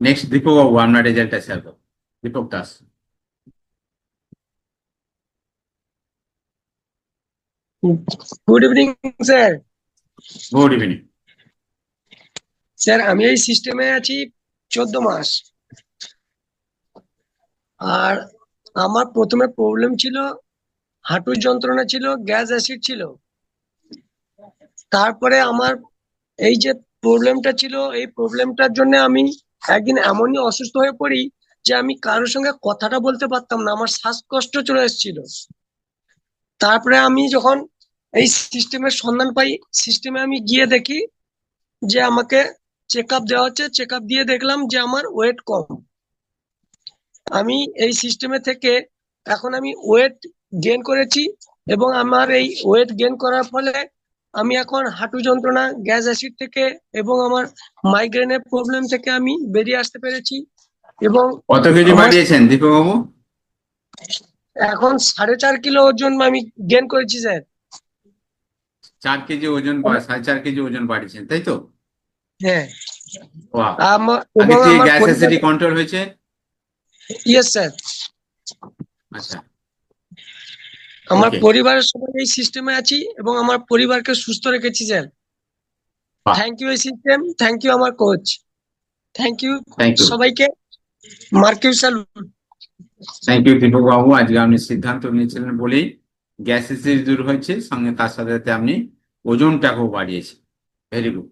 Next Dipak বাবু আপনার রেজাল্টটা share করুন Deepak Das good evening sir good evening sir আমি এই সিস্টেমে আছি চোদ্দ মাস। আর আমার প্রথমে প্রবলেম ছিল হাঁটুর যন্ত্রণা ছিল গ্যাস অ্যাসিড ছিল। তারপরে আমার এই যে প্রবলেমটা ছিল এই প্রবলেমটার জন্য আমি একদিন এমনই অসুস্থ হয়ে পড়ি যে আমি কারোর সঙ্গে কথাটা বলতে পারতাম না, আমার শ্বাসকষ্ট চলে এসেছিল। তারপরে আমি যখন এই সিস্টেমের সন্ধান পাই সিস্টেমে আমি গিয়ে দেখি যে আমাকে চেক আপ দেওয়া হচ্ছে চেক আপ দিয়ে দেখলাম যে আমার ওয়েট কম। আমি এই সিস্টেমে থেকে এখন আমি ওয়েট গেইন করেছি এবং আমার এই ওয়েট গেইন করার ফলে আমি এখন হাঁটু যন্ত্রণা গ্যাস অ্যাসিড থেকে এবং আমার মাইগ্রেনের প্রবলেম থেকে আমি বেরিয়ে আসতে পেরেছি এবং কত কেজি বাড়িয়েছেন দীপক বাবু এখন সাড়ে চার কিলো ওজন আমি গেইন করেছি স্যার। চার কেজি ওজন বা- সাড়ে চার কেজি ওজন বাড়িয়েছেন তাই তো? হ্যাঁ। গ্যাস অ্যাসিডি কন্ট্রোল হয়েছে? Yes sir. আচ্ছা। আমার পরিবারের সবাই এই সিস্টেমে আছি এবং আমার পরিবারকে সুস্থ রেখেছি স্যার। থ্যাংক ইউ এই সিস্টেম থ্যাংক ইউ আমার কোচ থ্যাংক ইউ সবাইকে। মার্কিউ salute thank you Deepak babu. আজকে আপনি সিদ্ধান্ত নিয়েছিলেন বলেই গ্যাস অ্যাসিড দূর হয়েছে সঙ্গে তার সাথে সাথে আপনি ওজনটাকেও বাড়িয়েছেন। Very good